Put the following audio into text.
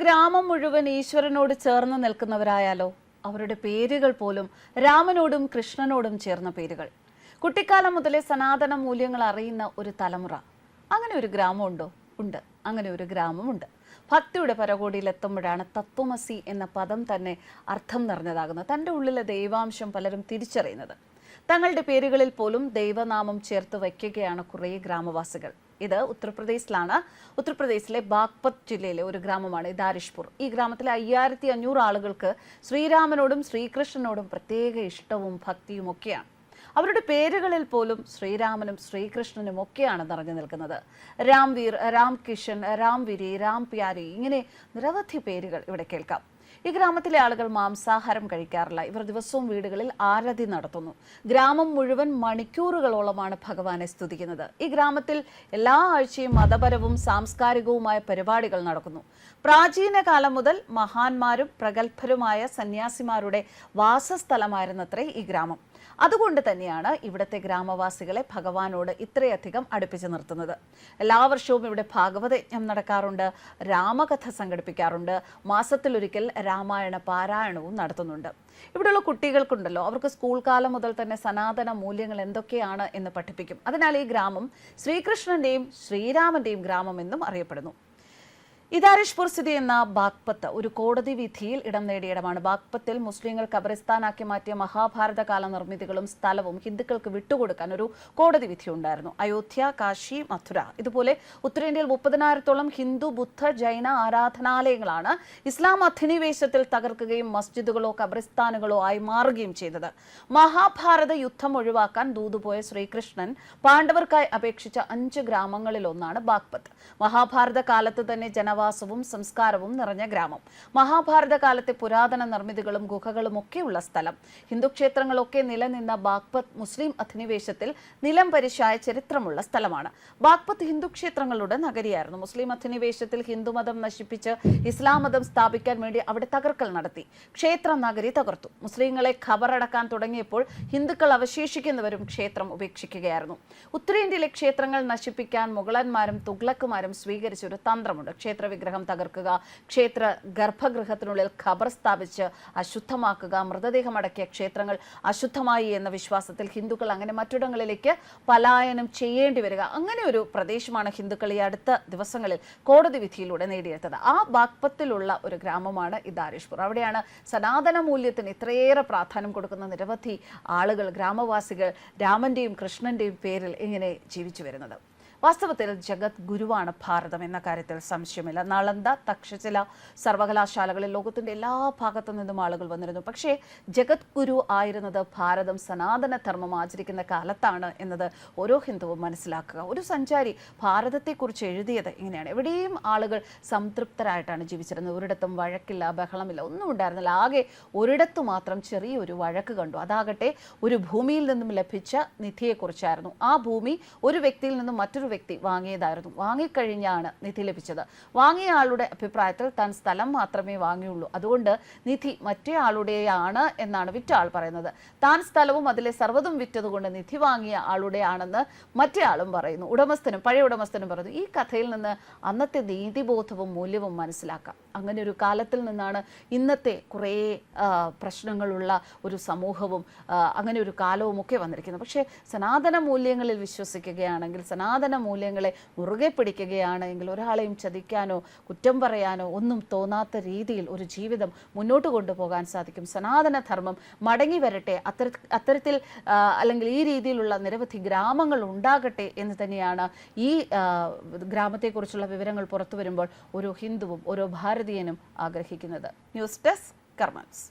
ഗ്രാമം മുഴുവൻ ഈശ്വരനോട് ചേർന്ന് നിൽക്കുന്നവരായാലോ അവരുടെ പേരുകൾ പോലും രാമനോടും കൃഷ്ണനോടും ചേർന്ന പേരുകൾ. കുട്ടിക്കാലം മുതലേ സനാതന മൂല്യങ്ങൾ അറിയുന്ന ഒരു തലമുറ. അങ്ങനെ ഒരു ഗ്രാമമുണ്ടോ? ഉണ്ട്. അങ്ങനെ ഒരു ഗ്രാമമുണ്ട്. ഭക്തിയുടെ പരകോടിയിൽ എത്തുമ്പോഴാണ് തത്വമസി എന്ന പദം തന്നെ അർത്ഥം നിറഞ്ഞതാകുന്നത്. തന്റെ ഉള്ളിലെ ദൈവാംശം പലരും തിരിച്ചറിയുന്നത്. തങ്ങളുടെ പേരുകളിൽ പോലും ദൈവനാമം ചേർത്ത് വയ്ക്കുകയാണ് കുറേ ഗ്രാമവാസികൾ. ഇത് ഉത്തർപ്രദേശിലാണ്. ഉത്തർപ്രദേശിലെ ബാഗ്പത് ജില്ലയിലെ ഒരു ഗ്രാമമാണ് ദാരിഷ്പൂർ ഈ ഗ്രാമത്തിലെ അയ്യായിരത്തി അഞ്ഞൂറ് ആളുകൾക്ക് ശ്രീരാമനോടും ശ്രീകൃഷ്ണനോടും പ്രത്യേക ഇഷ്ടവും ഭക്തിയും ഒക്കെയാണ്. അവരുടെ പേരുകളിൽ പോലും ശ്രീരാമനും ശ്രീകൃഷ്ണനും ഒക്കെയാണ് നിറഞ്ഞു നിൽക്കുന്നത്. രാംവീർ രാം കിഷൻ രാംവിരി രാം പ്യാരി ഇങ്ങനെ നിരവധി പേരുകൾ ഇവിടെ കേൾക്കാം. ഈ ഗ്രാമത്തിലെ ആളുകൾ മാംസാഹാരം കഴിക്കാറില്ല. ഇവർ ദിവസവും വീടുകളിൽ ആരതി നടത്തുന്നു. ഗ്രാമം മുഴുവൻ മണിക്കൂറുകളോളമാണ് ഭഗവാനെ സ്തുതിക്കുന്നത്. ഈ ഗ്രാമത്തിൽ എല്ലാ ആഴ്ചയും മതപരവും സാംസ്കാരികവുമായ പരിപാടികൾ നടക്കുന്നു. പ്രാചീന കാലം മുതൽ മഹാന്മാരും പ്രഗത്ഭരുമായ സന്യാസിമാരുടെ വാസസ്ഥലമായിരുന്നത്രേ ഈ ഗ്രാമം. അതുകൊണ്ട് തന്നെയാണ് ഇവിടുത്തെ ഗ്രാമവാസികളെ ഭഗവാനോട് ഇത്രയധികം അടുപ്പിച്ചു നിർത്തുന്നത്. എല്ലാ വർഷവും ഇവിടെ ഭാഗവതയജ്ഞം നടക്കാറുണ്ട് രാമകഥ സംഘടിപ്പിക്കാറുണ്ട് മാസത്തിലൊരിക്കൽ രാമായണ പാരായണവും നടത്തുന്നുണ്ട്. ഇവിടെയുള്ള കുട്ടികൾക്കുണ്ടല്ലോ അവർക്ക് സ്കൂൾ കാലം മുതൽ തന്നെ സനാതന മൂല്യങ്ങൾ എന്തൊക്കെയാണ് എന്ന് പഠിപ്പിക്കും. അതിനാൽ ഈ ഗ്രാമം ശ്രീകൃഷ്ണന്റെയും ശ്രീരാമന്റെയും ഗ്രാമം എന്നും അറിയപ്പെടുന്നു. ഇദാരിഷ്പൂർ സ്ഥിതി ചെയ്യുന്ന ബാഗ്പത്ത്. ഒരു കോടതി വിധിയിൽ ഇടം നേടിയ ഇടമാണ് ബാഗ്പത്തിൽ മുസ്ലിങ്ങൾ കബറിസ്ഥാനാക്കി മാറ്റിയ മഹാഭാരത കാല നിർമ്മിതികളും സ്ഥലവും ഹിന്ദുക്കൾക്ക് വിട്ടുകൊടുക്കാൻ ഒരു കോടതി വിധി ഉണ്ടായിരുന്നു. അയോധ്യ കാശി മഥുര. ഇതുപോലെ ഉത്തരേന്ത്യയിൽ മുപ്പതിനായിരത്തോളം ഹിന്ദു ബുദ്ധ ജൈന ആരാധനാലയങ്ങളാണ് ഇസ്ലാം അധിനിവേശത്തിൽ തകർക്കുകയും മസ്ജിദുകളോ കബറിസ്ഥാനുകളോ ആയി മാറുകയും ചെയ്തത്. മഹാഭാരത യുദ്ധം ഒഴിവാക്കാൻ ദൂതുപോയ ശ്രീകൃഷ്ണൻ പാണ്ഡവർക്കായി അപേക്ഷിച്ച അഞ്ച് ഗ്രാമങ്ങളിലൊന്നാണ് ബാഗ്പത്ത്. മഹാഭാരത കാലത്ത് തന്നെ ജനവാസവും സംസ്കാരവും നിറഞ്ഞ ഗ്രാമം. മഹാഭാരത കാലത്തെ പുരാതന നിർമ്മിതികളും ഗുഹകളും ഒക്കെയുള്ള സ്ഥലം. ഹിന്ദു ക്ഷേത്രങ്ങളൊക്കെ നിലനിന്ന ബാഗ്പത് മുസ്ലിം അധിനിവേശത്തിൽ നിലം പരിശായ ചരിത്രമുള്ള സ്ഥലമാണ്. ബാഗ്പത് ഹിന്ദു ക്ഷേത്രങ്ങളുടെ നഗരിയായിരുന്നു. മുസ്ലിം അധിനിവേശത്തിൽ ഹിന്ദുമതം നശിപ്പിച്ച് ഇസ്ലാം മതം സ്ഥാപിക്കാൻ വേണ്ടി അവിടെ തകർക്കൽ നടത്തി. ക്ഷേത്ര നഗരി തകർത്തു. മുസ്ലിങ്ങളെ ഖബറടക്കാൻ തുടങ്ങിയപ്പോൾ ഹിന്ദുക്കൾ അവശേഷിക്കുന്നവരും ക്ഷേത്രം ഉപേക്ഷിക്കുകയായിരുന്നു. ഉത്തരേന്ത്യയിലെ ക്ഷേത്രങ്ങൾ നശിപ്പിക്കാൻ മുഗളന്മാരും തുഗ്ലക്കുമാരും സ്വീകരിച്ച ഒരു തന്ത്രമുണ്ട്. ക്ഷേത്ര വിഗ്രഹം തകർക്കുക ക്ഷേത്ര ഗർഭഗൃഹത്തിനുള്ളിൽ ഖബർ സ്ഥാപിച്ച് അശുദ്ധമാക്കുക മൃതദേഹം അടക്കിയ ക്ഷേത്രങ്ങൾ അശുദ്ധമായി എന്ന വിശ്വാസത്തിൽ ഹിന്ദുക്കൾ അങ്ങനെ മറ്റിടങ്ങളിലേക്ക് പലായനം ചെയ്യേണ്ടി വരിക. അങ്ങനെ ഒരു പ്രദേശമാണ് ഹിന്ദുക്കൾ ഈ അടുത്ത ദിവസങ്ങളിൽ കോടതി വിധിയിലൂടെ നേടിയെടുത്തത്. ആ ബാഗ്പത്തിലുള്ള ഒരു ഗ്രാമമാണ് ഇദാരിഷ്പൂർ അവിടെയാണ് സനാതന മൂല്യത്തിന് ഇത്രയേറെ പ്രാധാന്യം കൊടുക്കുന്ന നിരവധി ആളുകൾ ഗ്രാമവാസികൾ രാമന്റെയും കൃഷ്ണന്റെയും പേരിൽ ഇങ്ങനെ ജീവിച്ചു വരുന്നത്. വാസ്തവത്തിൽ ജഗത് ഗുരുവാണ് ഭാരതം എന്ന കാര്യത്തിൽ സംശയമില്ല. നളന്ദ തക്ഷശില സർവകലാശാലകളിൽ ലോകത്തിന്റെ എല്ലാ ഭാഗത്തു നിന്നും ആളുകൾ വന്നിരുന്നു. പക്ഷേ ജഗത് ഗുരു ആയിരുന്നത് ഭാരതം സനാതന ധർമ്മം ആചരിക്കുന്ന കാലത്താണ് എന്നത് ഓരോ ഹിന്ദുവും മനസ്സിലാക്കുക. ഒരു സഞ്ചാരി ഭാരതത്തെക്കുറിച്ച് എഴുതിയത് ഇങ്ങനെയാണ്. എവിടെയും ആളുകൾ സംതൃപ്തരായിട്ടാണ് ജീവിച്ചിരുന്നത്. ഒരിടത്തും വഴക്കില്ല ബഹളമില്ല ഒന്നും ഉണ്ടായിരുന്നില്ല. ആകെ ഒരിടത്തു മാത്രം ചെറിയൊരു വഴക്ക് കണ്ടു. അതാകട്ടെ ഒരു ഭൂമിയിൽ നിന്നും ലഭിച്ച നിധിയെക്കുറിച്ചായിരുന്നു. ആ ഭൂമി ഒരു വ്യക്തിയിൽ നിന്നും മറ്റൊരു വ്യക്തി വാങ്ങിയതായിരുന്നു. വാങ്ങിക്കഴിഞ്ഞാണ് നിധി ലഭിച്ചത്. വാങ്ങിയ ആളുടെ അഭിപ്രായത്തിൽ താൻ സ്ഥലം മാത്രമേ വാങ്ങിയുള്ളൂ. അതുകൊണ്ട് നിധി മറ്റേ ആളുടെയാണ് എന്നാണ് വിറ്റ ആൾ പറയുന്നത്. താൻ സ്ഥലവും അതിലെ സർവതും വിറ്റതുകൊണ്ട് നിധി വാങ്ങിയ ആളുടെയാണെന്ന് മറ്റേ ആളും പറയുന്നു. ഉടമസ്ഥനും പഴയ ഉടമസ്ഥനും പറയുന്നു. ഈ കഥയിൽ നിന്ന് അന്നത്തെ നീതിബോധവും മൂല്യവും മനസ്സിലാക്കാം. അങ്ങനെ ഒരു കാലത്തിൽ നിന്നാണ് ഇന്നത്തെ കുറേ പ്രശ്നങ്ങളുള്ള ഒരു സമൂഹവും അങ്ങനെ ഒരു കാലവും ഒക്കെ വന്നിരിക്കുന്നത്. പക്ഷേ സനാതന മൂല്യങ്ങളിൽ വിശ്വസിക്കുകയാണെങ്കിൽ സനാതന മൂല്യങ്ങളെ മുറുകെ പിടിക്കുകയാണ് എങ്കിൽ ഒരാളെയും ചതിക്കാനോ കുറ്റം പറയാനോ ഒന്നും തോന്നാത്ത രീതിയിൽ ഒരു ജീവിതം മുന്നോട്ട് കൊണ്ടുപോകാൻ സാധിക്കും. സനാതന ധർമ്മം മടങ്ങി വരട്ടെ. അത്തര അത്തരത്തിൽ അല്ലെങ്കിൽ ഈ രീതിയിലുള്ള നിരവധി ഗ്രാമങ്ങൾ ഉണ്ടാകട്ടെ എന്ന് തന്നെയാണ് ഈ ഗ്രാമത്തെക്കുറിച്ചുള്ള വിവരങ്ങൾ പുറത്തു വരുമ്പോൾ ഓരോ ഹിന്ദുവും ഓരോ ഭാരതീയനും ആഗ്രഹിക്കുന്നത്. News desk കർമ്മൻസ്